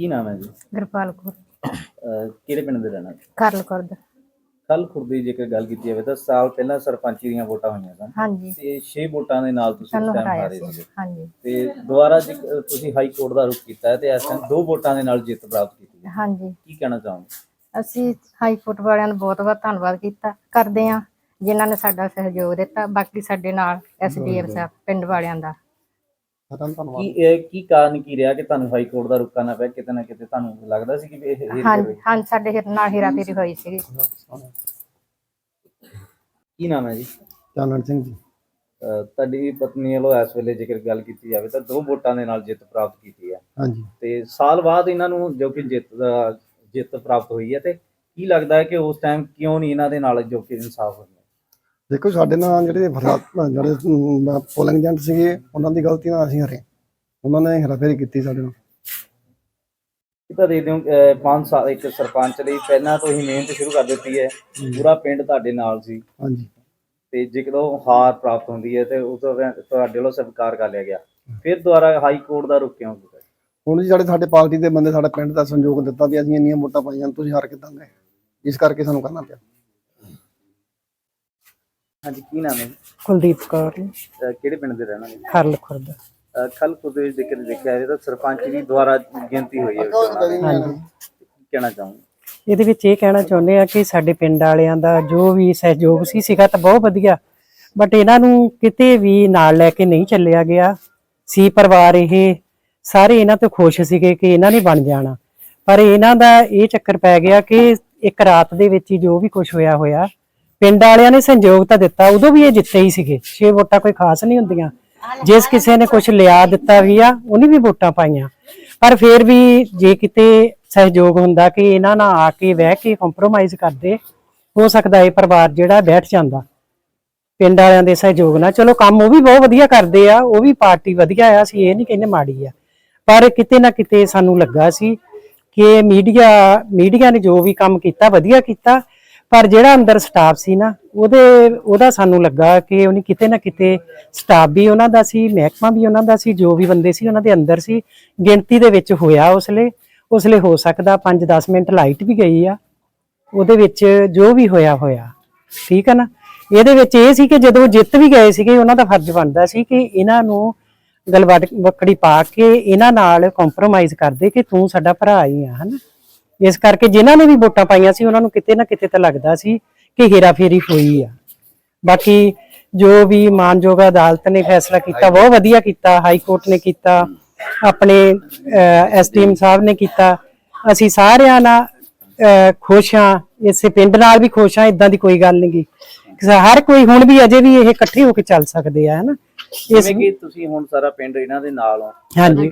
ਕੀ ਨਾਮ ਹੈ ਜੀ? ਗੁਰਪਾਲ ਕੌਰ। ਅਹ ਕਿਹੜੇ ਪਿੰਡ ਦੇ ਰਹਿਣਾ ਕਰਲ ਕਰਦ ਕੱਲ ਖੁਰਦੀ ਜੇਕਰ ਗੱਲ ਕੀਤੀ ਜਾਵੇ ਤਾਂ ਸਾਲ ਪਹਿਲਾਂ ਸਰਪੰਚੀ ਦੀਆਂ ਵੋਟਾਂ ਹੋਈਆਂ ਸਨ। ਹਾਂਜੀ। ਤੇ 6 ਵੋਟਾਂ ਦੇ ਨਾਲ ਤੁਸੀਂ ਸਾਨੂੰ ਇਸ ਟਾਈਮ ਹਰਾਇਆ ਹਾਰੇ ਸੀ। ਸੀਗੇ। ਹਾਂਜੀ। ਤੇ ਦੁਬਾਰਾ ਜੇ ਤੁਸੀਂ ਹਾਈ ਕੋਰਟ ਦਾ ਰੁਖ ਕੀਤਾ ਹੈ ਤੇ ਇਸ ਟਾਈਮ ਦੋ ਵੋਟਾਂ ਦੇ ਨਾਲ ਜਿੱਤ ਪ੍ਰਾਪਤ ਕੀਤੀ ਹੈ ਹਾਂਜੀ। ਕੀ ਕਹਿਣਾ ਚਾਹੋਗੇ? ਅਸੀਂ ਹਾਈ ਕੋਰਟ ਵਾਲਿਆਂ ਦਾ ਬਹੁਤ ਬਹੁਤ ਧੰਨਵਾਦ ਕੀਤਾ। ਕਰਦੇ ਹਾਂ। ਜਿਨ੍ਹਾਂ ਨੇ ਸਾਡਾ ਸਹਿਯੋਗ ਦਿੱਤਾ। ਬਾਕੀ ਸਾਡੇ ਨਾਲ ਐਸਡੀਐਮ ਸਾਹਿਬ ਪਿੰਡ ਵਾਲਿਆਂ ਦਾ। ਕੀ ਇਹ ਕੀ ਕਾਰਨ ਕੀ ਰਿਹਾ ਕਿ ਤੁਹਾਨੂੰ ਹਾਈ ਕੋਰਟ ਦਾ ਰੁਖ ਕਰਨਾ ਪਿਆ? ਕਿਤੇ ਨਾ ਕਿਤੇ ਤੁਹਾਨੂੰ ਲੱਗਦਾ ਸੀ ਕਿ ਵੀ ਇਹ ਜਾਵੇ ਹਾਂਜੀ ਸਾਡੇ ਹੀਰ ਨਾਲ ਹੀਰਾ ਫੇਰੀ ਹੋਈ ਸੀ ਕੀ ਨਾਮ ਹੈ ਜੀ? ਚਾਨਣ ਸਿੰਘ ਜੀ। ਅਹ ਤੁਹਾਡੀ ਪਤਨੀ ਵੱਲੋਂ ਇਸ ਵੇਲੇ ਜੇਕਰ ਗੱਲ ਕੀਤੀ ਜਾਵੇ ਤਾਂ ਦੋ ਵੋਟਾਂ ਦੇ ਨਾਲ ਜਿੱਤ ਪ੍ਰਾਪਤ ਕੀਤੀ ਹੈ। ਹਾਂਜੀ। ਤੇ ਸਾਲ ਬਾਅਦ ਇਹਨਾਂ ਨੂੰ ਜੋ ਕਿ ਜਿੱਤ ਦਾ ਜਿੱਤ ਪ੍ਰਾਪਤ ਹੋਈ ਹੈ ਤੇ ਕੀ ਲੱਗਦਾ ਹੈ ਕਿ ਉਸ ਟਾਈਮ ਕਿਉਂ ਨਹੀਂ ਇਹਨਾਂ ਦੇ ਨਾਲ ਜੋ ਕਿ ਇਨਸਾਫ ਹੋਇਆ ਦੇਖੋ ਸਾਡੇ ਨਾਲ ਜਿਹੜੇ ਜਿਹੜੇ ਪੋਲਿੰਗ ਏਜੰਟ ਸੀਗੇ ਉਹਨਾਂ ਦੀ ਗਲਤੀ ਨਾਲ ਅਸੀਂ ਹਰੇ। ਉਹਨਾਂ ਨੇ ਹੇਰਾਫੇਰੀ ਕੀਤੀ ਸਾਡੇ ਨਾਲ। ਇਹ ਤਾਂ ਦੇ ਦਿਓ 5 ਸਾਲ ਇੱਕ ਸਰਪੰਚ ਲਈ ਪਹਿਲਾਂ ਤੋਂ ਹੀ ਮਿਹਨਤ ਸ਼ੁਰੂ ਕਰ ਦਿੱਤੀ ਹੈ। ਪੂਰਾ ਪਿੰਡ ਤੁਹਾਡੇ ਨਾਲ ਸੀ। ਹਾਂਜੀ। ਤੇ ਜਦੋਂ ਹਾਰ ਪ੍ਰਾਪਤ ਹੁੰਦੀ ਹੈ ਤੇ ਬਾਅਦ ਤੁਹਾਡੇ ਵੱਲੋਂ ਸਵੀਕਾਰ ਕਰ ਲਿਆ ਗਿਆ। ਫਿਰ ਦੁਬਾਰਾ ਹਾਈ ਕੋਰਟ ਦਾ ਰੁਕ ਕਿਉਂ ਕੀਤਾ ਹੁਣ ਜੀ ਜਿਹੜੇ ਸਾਡੇ ਪਾਰਟੀ ਦੇ ਬੰਦੇ ਸਾਡੇ ਪਿੰਡ ਦਾ ਸੰਯੋਗ ਦਿੱਤਾ ਵੀ ਅਸੀਂ ਇੰਨੀਆਂ ਵੋਟਾਂ ਪਾਈਆਂ ਤੁਸੀਂ ਹਾਰ ਕਿੱਦਾਂ ਗਏ? ਇਸ ਕਰਕੇ ਸਾਨੂੰ ਕਰਨਾ ਪਿਆ। ਹਾਂਜੀ ਕੀ ਨਾਮ ਹੈ ਜੀ? ਕੁਲਦੀਪ ਕੌਰ ਅਹ ਕਿਹੜੇ ਪਿੰਡ ਦੇ ਰਹਿਣਾ ਜੀ ਖਰਲ ਖੁਰਦ। ਖਲ ਦੇ ਵਿੱਚ ਜ਼ਿਕਰ ਦੇਖਿਆ ਜਾਵੇ ਤਾਂ ਸਰਪੰਚ ਦੀ ਦੁਆਰਾ ਗਿਣਤੀ ਹੋਈ ਹੈ। ਹਾਂਜੀ। ਕੀ ਕਹਿਣਾ ਚਾਹੂੰਗਾ। ਇਹਦੇ ਵਿੱਚ ਇਹ ਕਹਿਣਾ ਚਾਹੁੰਦੇ ਆ ਕਿ ਸਾਡੇ ਪਿੰਡ ਵਾਲਿਆਂ ਦਾ ਜੋ ਵੀ ਸਹਿਯੋਗ ਸੀ ਸੀਗਾ ਤਾਂ ਬਹੁਤ ਵਧੀਆ। ਬਟ ਇਹਨਾਂ ਨੂੰ ਕਿਤੇ ਵੀ ਨਾਲ ਲੈ ਕੇ ਨਹੀਂ ਚੱਲਿਆ ਗਿਆ। ਸੀ ਪਰਿਵਾਰ ਇਹ ਸਾਰੇ ਇਹਨਾਂ ਤੋਂ ਖੁਸ਼ ਸੀਗੇ ਕਿ ਇਹਨਾਂ ਨੇ ਬਣ ਜਾਣਾ। ਪਰ ਇਹਨਾਂ ਦਾ ਇਹ ਚੱਕਰ ਪੈ ਗਿਆ ਕਿ ਇੱਕ ਰਾਤ ਦੇ ਵਿੱਚ ਹੀ ਜੋ ਵੀ ਕੁਝ ਹੋਇਆ ਹੋਇਆ ਪਿੰਡ ਵਾਲਿਆਂ ਨੇ ਸਹਿਯੋਗ ਤਾਂ ਦਿੱਤਾ, ਉਦੋਂ ਵੀ ਇਹ ਜਿੱਤੇ ਹੀ ਸੀਗੇ। 6 ਵੋਟਾਂ ਕੋਈ ਖਾਸ ਨਹੀਂ ਹੁੰਦੀਆਂ। ਜਿਸ ਕਿਸੇ ਨੇ ਕੁਝ ਲਿਆ ਦਿੱਤਾ ਵੀ ਆ, ਉਹਨੇ ਵੀ ਵੋਟਾਂ ਪਾਈਆਂ। ਪਰ ਫਿਰ ਵੀ ਜੇ ਕਿਤੇ ਸਹਿਯੋਗ ਹੁੰਦਾ ਕਿ ਇਹਨਾਂ ਨਾਲ ਆ ਕੇ ਬਹਿ ਕੇ ਕੰਪਰੋਮਾਈਜ਼ ਕਰਦੇ, ਹੋ ਸਕਦਾ ਇਹ ਪਰਿਵਾਰ ਜਿਹੜਾ ਬੈਠ ਜਾਂਦਾ। ਪਿੰਡ ਵਾਲਿਆਂ ਦੇ ਸਹਿਯੋਗ ਨਾਲ। ਚਲੋ ਕੰਮ ਉਹ ਵੀ ਬਹੁਤ ਵਧੀਆ ਕਰਦੇ ਆ, ਉਹ ਵੀ ਪਾਰਟੀ ਵਧੀਆ ਆ, ਅਸੀਂ ਇਹ ਨਹੀਂ ਕਹਿੰਦੇ ਮਾੜੀ ਆ। ਪਰ ਕਿਤੇ ਨਾ ਕਿਤੇ ਸਾਨੂੰ ਲੱਗਾ ਸੀ ਕਿ ਮੀਡੀਆ ਮੀਡੀਆ ਨੇ ਜੋ ਵੀ ਕੰਮ ਕੀਤਾ, ਵਧੀਆ ਕੀਤਾ। ਪਰ ਜਿਹੜਾ ਅੰਦਰ ਸਟਾਫ ਸੀ ਨਾ, ਉਹਦੇ, ਉਹਦਾ ਸਾਨੂੰ ਲੱਗਾ ਕਿ ਉਹਨੇ ਕਿਤੇ ਨਾ ਕਿਤੇ ਸਟਾਫ ਵੀ ਉਹਨਾਂ ਦਾ ਸੀ, ਮਹਿਕਮਾ ਵੀ ਉਹਨਾਂ ਦਾ ਸੀ, ਜੋ ਵੀ ਬੰਦੇ ਸੀ ਉਹਨਾਂ ਦੇ ਅੰਦਰ ਸੀ, ਗਿਣਤੀ ਦੇ ਵਿੱਚ ਹੋਇਆ ਉਸਲੇ ਉਸਲੇ ਹੋ ਸਕਦਾ 5-10 ਮਿੰਟ ਲਾਈਟ ਵੀ ਗਈ ਆ, ਉਹਦੇ ਵਿੱਚ ਜੋ ਵੀ ਹੋਇਆ ਹੋਇਆ। ਠੀਕ ਹੈ ਨਾ? ਇਹਦੇ ਵਿੱਚ ਇਹ ਸੀ ਕਿ ਜਦੋਂ ਜਿੱਤ ਵੀ ਗਏ ਸੀਗੇ, ਉਹਨਾਂ ਦਾ ਫਰਜ਼ ਬਣਦਾ ਸੀ ਕਿ ਇਹਨਾਂ ਨੂੰ ਗਲਵਟ ਬੱਕੜੀ ਪਾ ਕੇ ਇਹਨਾਂ ਨਾਲ ਕੰਪਰੋਮਾਈਜ਼ ਕਰਦੇ ਕਿ ਤੂੰ ਸਾਡਾ ਭਰਾ ਹੀ ਆ, ਹਨਾ? ਇਸ ਕਰਕੇ ਜਿਨ੍ਹਾਂ ਨੇ ਵੀ ਵੋਟਾਂ ਪਾਈਆਂ ਸੀ ਉਹਨਾਂ ਨੂੰ ਕਿਤੇ ਨਾ ਕਿਤੇ ਤਾਂ ਲੱਗਦਾ ਸੀ ਕਿ ਹੇਰਾਫੇਰੀ ਹੋਈ ਆ। ਬਾਕੀ ਜੋ ਵੀ ਮਾਨਯੋਗ ਅਦਾਲਤ ਨੇ ਫੈਸਲਾ ਕੀਤਾ ਬਹੁਤ ਵਧੀਆ ਕੀਤਾ ਹਾਈ ਕੋਰਟ ਨੇ ਕੀਤਾ ਆਪਣੇ ਐਸਡੀਐਮ ਸਾਹਿਬ ਨੇ ਕੀਤਾ। ਅਸੀਂ ਸਾਰਿਆਂ ਨਾਲ ਖੁਸ਼ ਹਾਂ ਇਸੇ ਪਿੰਡ ਨਾਲ ਵੀ ਖੁਸ਼ ਹਾਂ ਇਦਾਂ ਦੀ ਕੋਈ ਗੱਲ ਨਹੀਂ ਗੀ। ਹਰ ਕੋਈ ਹੁਣ ਵੀ ਅਜੇ ਵੀ ਇਹ ਇਕੱਠੇ ਹੋ ਕੇ ਚੱਲ ਸਕਦੇ ਆ ਹਨਾ। ਇਸ ਕਿ ਤੁਸੀਂ ਹੁਣ ਸਾਰਾ ਪਿੰਡ ਇਹਨਾਂ ਦੇ ਨਾਲ ਹੋ। ਹਾਂਜੀ।